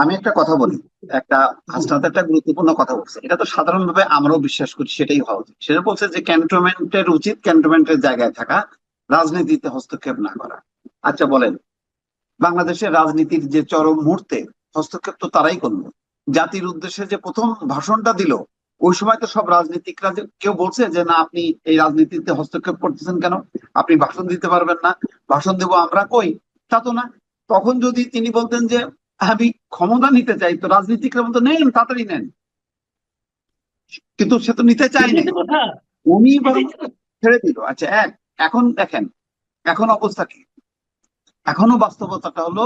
আমি একটা কথা বলি। একটা হাসনাত একটা গুরুত্বপূর্ণ কথা বলছে। এটা তো সাধারণভাবে আমরাও বিশ্বাস করি, সেটাই হওয়া উচিত। সেটা বলছে যে ক্যান্টনমেন্টের উচিত ক্যান্টনমেন্টের জায়গায় থাকা, রাজনীতিতে হস্তক্ষেপ না করা। আচ্ছা বলেন, বাংলাদেশের রাজনীতির যে চরম মুহূর্তে হস্তক্ষেপ তো তারাই করল। জাতির উদ্দেশ্যে যে প্রথম ভাষণটা দিল, ওই সময় তো সব রাজনীতিকরা কেউ বলছে যে, না, আপনি এই রাজনীতিতে হস্তক্ষেপ করতেছেন কেন? আপনি ভাষণ দিতে পারবেন না। ভাষণ দেবো আমরা কই? তা তো না। তখন যদি তিনি বলতেন যে আমি ক্ষমতা নিতে চাই তো রাজনীতিকরা বলতো নেন তাড়াতাড়ি নেন। কিন্তু সে তো নিতে চায়নি কথা উনি। ছেড়ে দিল। আচ্ছা এক এখন দেখেন এখন অবস্থা কি? এখনও বাস্তবতাটা হলো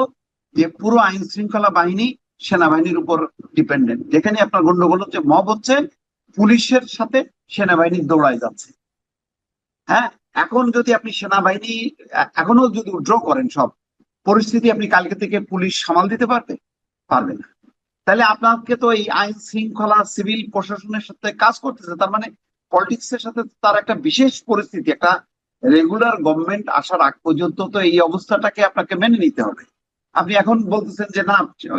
যে পুরো আইন শৃঙ্খলা বাহিনী সেনাবাহিনীর উপর ডিপেন্ডেন্ট যেখানে আপনার গন্ডগোল হচ্ছে মব হচ্ছে পুলিশের সাথে সেনাবাহিনী দৌড়ায় যাচ্ছে। হ্যাঁ? এখন যদি আপনি সেনাবাহিনী এখনও যদি উড্র করেন সব পরিস্থিতি আপনি কালকে থেকে পুলিশ সামাল দিতে পারবে? পারবে না। তাহলে আপনাকে তো এই আইন শৃঙ্খলা, সিভিল প্রশাসনের সাথে কাজ করতেছে, তার মানে পলিটিক্স এর সাথে তার একটা বিশেষ পরিস্থিতি, একটা রেগুলার গভর্নমেন্ট আসার আগ পর্যন্ত তো এই অবস্থাটাকে আপনাকে মেনে নিতে হবে। আপনি এখন বলতেছেন যে, না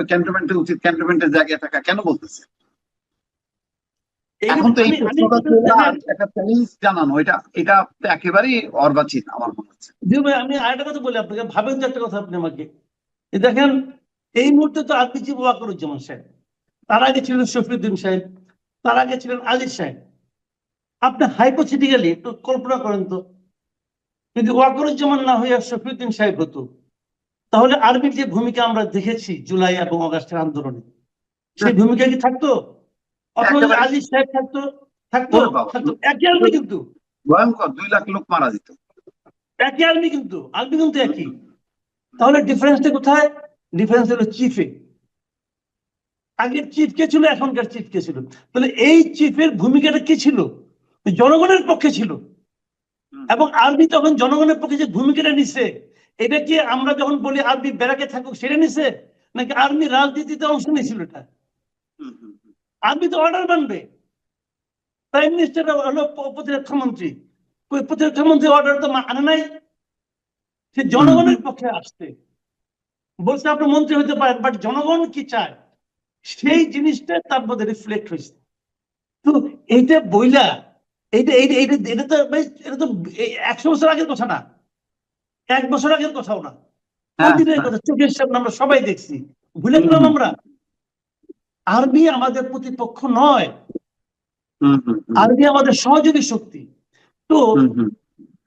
ক্যান্টনমেন্টের উচিত ক্যান্টনমেন্টের জায়গায় থাকা। কেন বলতেছেন? এখন তো এই আমি- আমি প্রশ্নটা একটু তোলা আর দেখেন, একটা চ্যালেঞ্জ জানানো এটা এটা একেবারেই অর্বাচীন আমার মনে হচ্ছে। জি ভাই, আমি আরেকটা কথা বলি আপনাকে ভাবেন তো একটা কথা আপনি আমাকে। দেখেন এই মুহূর্তে তো আপনি জি ওয়াকরুজ্জামান সাহেব তার আগে ছিলেন শফিউদ্দিন সাহেব তার আগে ছিলেন সাহেব। আপনি হাইপোথেটিক্যালি একটু কল্পনা করেন তো যদি ওয়াকরুজ্জামান না হইয়া শফিউদ্দিন সাহেব হতো তাহলে আর্মির যে ভূমিকা আমরা দেখেছি জুলাই এবং অগাস্টের আন্দোলনে সেই ভূমিকা কি থাকতো? অথবা আজিজ সাহেব থাকতো থাকতো থাকতো। একই আর্মি কিন্তু। ভয়ঙ্কর দুই লাখ লোক মারা যেত। একই আর্মি কিন্তু আর্মি কিন্তু একই। তাহলে ডিফারেন্সটা কোথায়? ডিফারেন্স হলো চিফে আগের চিফ কে ছিল এখনকার চিফ কে ছিল। তাহলে এই চিফের ভূমিকাটা কি ছিল? জনগণের পক্ষে ছিল। এবং আর্মি তখন জনগণের পক্ষে যে ভূমিকাটা নিছে এটা কি আমরা যখন বলি আর্মি ব্যারাকে থাকুক সেটা নিছে? নাকি আর্মি রাজনীতিতে অংশ নিয়েছিল এটা? আর্মি তো অর্ডার মানবে প্রাইম মিনিস্টার হলো প্রতিরক্ষা মন্ত্রী। প্রতিরক্ষা মন্ত্রী অর্ডার তো মা- আনে নাই? সে জনগণের পক্ষে আসছে। বলছে আপনি মন্ত্রী হতে পারেন বাট জনগণ কি চায়? সেই জিনিসটা তার মধ্যে রিফ্লেক্ট হয়েছে। তো এইটা বইলা এইটা এইটা এইটা এটা তো এটা তো একশো বছর আগের কথা না। এক বছর আগের কথাও না। হ্যাঁ, প্রতিদিনের হ্যাঁ। কথা চোখের সামনে আমরা সবাই দেখছি। ভুলে গেলাম আমরা। আর্মি আমাদের প্রতিপক্ষ নয়। আর্মি আমাদের সহযোগী শক্তি। তো।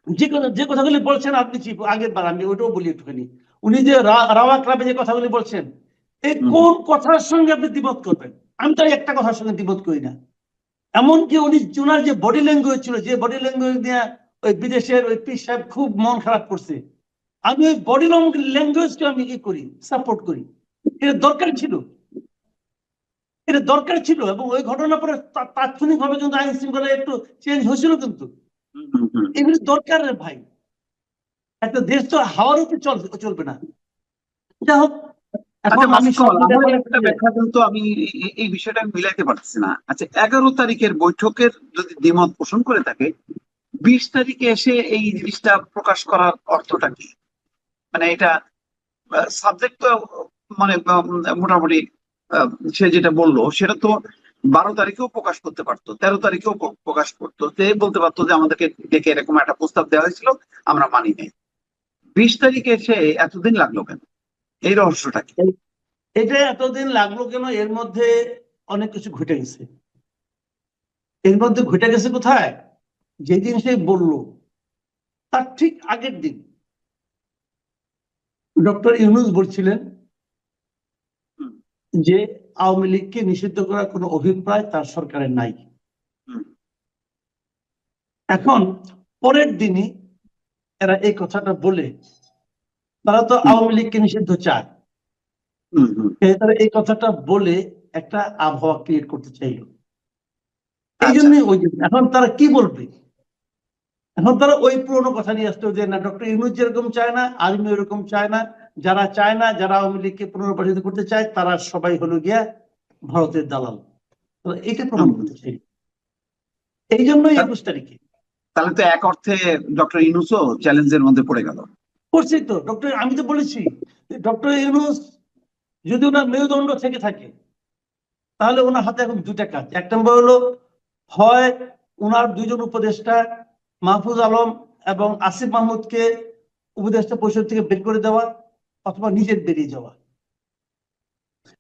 যে কথা যে কথাগুলি বলছেন আপনি আগের বার আমি ওইটাও বলি একটুখানি। উনি যে রাওয়া ক্লাবে যে কথাগুলি বলছেন এই কোন কথার সঙ্গে আপনি দ্বিমত করবেন? আমি তো একটা কথার সঙ্গে দ্বিমত করি না। এমনকি উনি ওনার যে বডি ল্যাঙ্গুয়েজ ছিল যে বডি ল্যাঙ্গুয়েজ নিয়ে ওই বিদেশের ওই পি সাহেব খুব মন খারাপ করছে আমি ওই বডি ল্যাঙ্গুয়েজকে আমি কি করি? সাপোর্ট করি। এটা দরকার ছিল। এটা দরকার ছিল এবং ওই ঘটনার পরে তা- তাৎক্ষণিকভাবে কিন্তু আইন শৃঙ্খলা একটু চেঞ্জ হয়েছিল কিন্তু। এগুলি দরকার রে ভাই। একটা দেশ তো হাওয়ার উপর চল- চলবে না। যাই হোক আচ্ছা, আমি এই বিষয়টা মিলাইতে না। আচ্ছা এগারো তারিখের বৈঠকের যদি দ্বিমত পোষণ করে থাকে বিশ তারিখে এসে এই জিনিসটা প্রকাশ করার অর্থটা কি? মানে এটা সাবজেক্ট তো মানে মোটামুটি সে যেটা বলল, সেটা তো বারো তারিখেও প্রকাশ করতে পারতো, তেরো তারিখেও প্রকাশ করতো। সে বলতে পারতো যে আমাদেরকে ডেকে এরকম একটা প্রস্তাব দেওয়া হয়েছিল, আমরা মানি নাই। বিশ তারিখে এসে এতদিন লাগল কেন? এই রহস্যটা কি? এটা এতদিন লাগল কেন? এর মধ্যে অনেক কিছু ঘটে গেছে। এর মধ্যে ঘটে গেছে কোথায়? যেদিন সে বলল, তার ঠিক আগের দিন। ডক্টর ইউনুস বলছিলেন। যে আওয়ামী লীগকে নিষিদ্ধ করার কোনো অভিপ্রায় তার সরকারের নাই। এখন পরের দিনই এরা এই কথাটা বলে তারা তো আওয়ামী লীগকে নিষিদ্ধ চায়। তারা এই কথাটা বলে একটা আবহাওয়া ক্রিয়েট করতে চাইল। এই আচ্ছা। জন্যই ওই এখন তারা কি বলবে? এখন তারা ওই পুরোনো কথা নিয়ে আসতো যে না ডক্টর ইউনুস যেরকম চায় না আর্মি ওরকম চায় না যারা চায় না যারা আওয়ামী লীগকে পুনর্বাসিত করতে চায় তারা সবাই হলো গিয়া ভারতের দালাল। তো এইটা প্রমাণ। করতে চাই এই জন্যই একুশ তারিখে। তাহলে তো এক অর্থে ডক্টর ইনুসও চ্যালেঞ্জের মধ্যে পড়ে গেল। করছি তো। ডক্টর আমি তো বলেছি ডক্টর ইউনুস যদি ওনার মেরুদণ্ড থেকে থাকে তাহলে ওনার হাতে এখন দুটা কাজ। এক নম্বর হলো হয় ওনার দুইজন উপদেষ্টা মাহফুজ আলম এবং আসিফ মাহমুদকে উপদেষ্টা পরিষদ থেকে বের করে দেওয়া অথবা নিজের বেরিয়ে যাওয়া।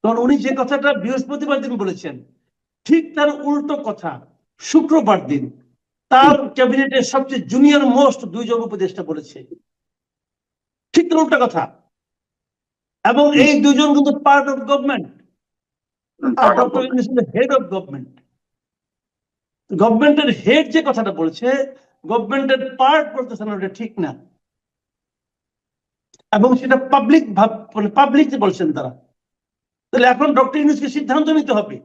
কারণ উনি যে কথাটা বৃহস্পতিবার দিন বলেছেন ঠিক তার উল্টো কথা শুক্রবার দিন তার ক্যাবিনেটের সবচেয়ে জুনিয়র মোস্ট দুইজন উপদেষ্টা বলেছে। ঠিক তার উল্টা কথা। এবং এই দুজন কিন্তু part of government head of government গভর্নমেন্টের হেড যে কথাটা বলেছে গভর্নমেন্টের পার্ট বলতেছে না ওটা ঠিক না। এবং সেটা পাবলিক ভাব মানে পাবলিক বলছেন তারা। তাহলে এখন ডক্টর ইউনুসকে সিদ্ধান্ত নিতে হবে।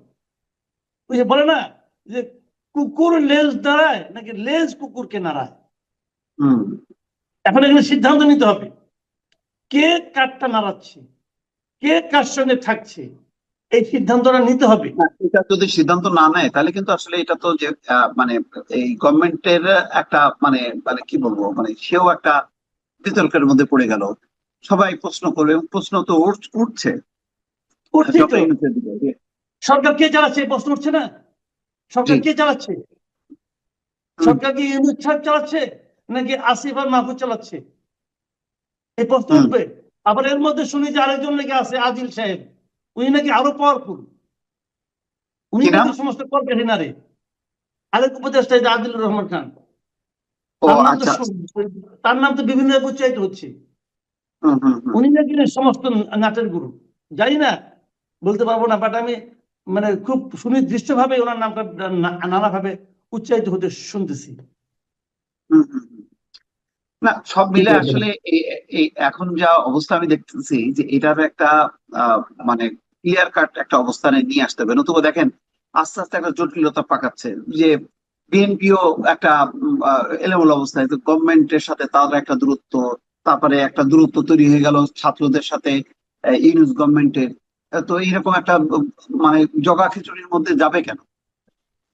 ওই যে বলে না যে কুকুর লেজ দাঁড়ায় নাকি লেজ কুকুরকে নাড়ায়? এখন এখানে সিদ্ধান্ত নিতে হবে। কে কারটা নাড়াচ্ছে? কে কার সঙ্গে থাকছে? এই সিদ্ধান্তটা নিতে হবে। এটা যদি সিদ্ধান্ত না নেয় তাহলে কিন্তু আসলে এটা তো যে মানে এই গভর্নমেন্টের একটা মানে মানে কি বলব মানে সেও একটা বিতর্কের মধ্যে পড়ে গেল। সবাই প্রশ্ন করবে এবং প্রশ্ন তো উঠ- উঠছে। সরকার কে চালাচ্ছে প্রশ্ন উঠছে না? সরকার কে চালাচ্ছে সরকার কি ইউনুস সাহেব চালাচ্ছে নাকি আসিফ আর মাহফুজ চালাচ্ছে? এই প্রশ্ন উঠবে। আবার এর মধ্যে শুনি যে আরেকজন নাকি আছে আদিল সাহেব। উনি নাকি আরও পাওয়ারফুল উনি সমস্ত কর কাহিনারে আরেক উপদেষ্টা আদিলুর রহমান খান। তার নাম তো আচ্ছা। তার নাম তো বিভিন্ন উচ্চারিত হচ্ছে। উনি নাকি সমস্ত নাটের গুরু। জানি না বলতে পারব না বাট আমি মানে খুব সুনির্দিষ্ট ভাবে ওনার নামটা নানাভাবে উচ্চারিত হতে শুনতেছি। হুম হুম হুম। না সব মিলে আসলে এখন যা অবস্থা আমি দেখতেছি যে এটার একটা আহ, মানে ক্লিয়ার কাট একটা অবস্থানে নিয়ে আসতে হবে। নতুবা দেখেন আস্তে আস্তে একটা জটিলতা পাকাচ্ছে যে বিএনপিও একটা এলোমেলো অবস্থায় গভর্নমেন্টের সাথে তার একটা দূরত্ব তারপরে একটা দূরত্ব তৈরি হয়ে গেল ছাত্রদের সাথে ইউনুস গভর্নমেন্টের তো এইরকম একটা মানে জগা খিচুড়ির মধ্যে যাবে কেন?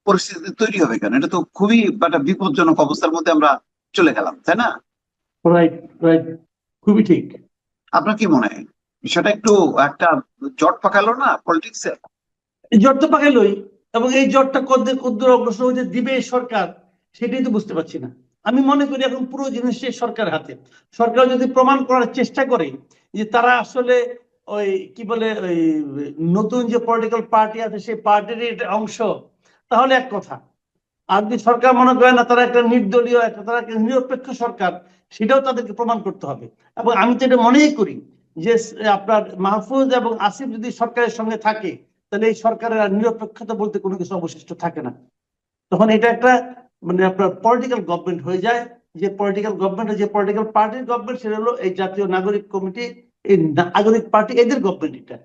পরিস্থিতি তৈরি হবে কেন? এটা তো খুবই একটা বিপজ্জনক অবস্থার মধ্যে আমরা চলে গেলাম তাই না? রাইট রাইট খুবই ঠিক। আপনার কি মনে হয়? বিষয়টা একটু একটা জট পাকালো না পলিটিক্সে এই জট তো পাকাইলই এবং এই জটটা কদ্দূর অগ্রসর হতে দিবে সরকার সেটাই তো বুঝতে পারছি না। আমি মনে করি এখন পুরো জিনিসটাই সরকার হাতে। সরকার যদি প্রমাণ করার চেষ্টা করে যে তারা আসলে ওই কি বলে ওই নতুন যে পলিটিক্যাল পার্টি আছে সেই পার্টির অংশ, তাহলে এক কথা। আর যদি সরকার মনে করে না তারা একটা নির্দলীয়, একটা তারা একটা নিরপেক্ষ সরকার, সেটাও তাদেরকে প্রমাণ করতে হবে। এবং আমি তো এটা মনেই করি যে আপনার মাহফুজ এবং আসিফ যদি সরকারের সঙ্গে থাকে, তাহলে এই সরকারের নিরপেক্ষতা বলতে কোনো কিছু অবশিষ্ট থাকে না। তখন এটা একটা মানে আপনার পলিটিক্যাল গভর্নমেন্ট হয়ে যায়, যে পলিটিক্যাল গভর্নমেন্ট যে পলিটিক্যাল পার্টির গভর্নমেন্ট সেটা হলো এই জাতীয় নাগরিক কমিটি, এই নাগরিক পার্টি এদের গভর্নমেন্ট এটা।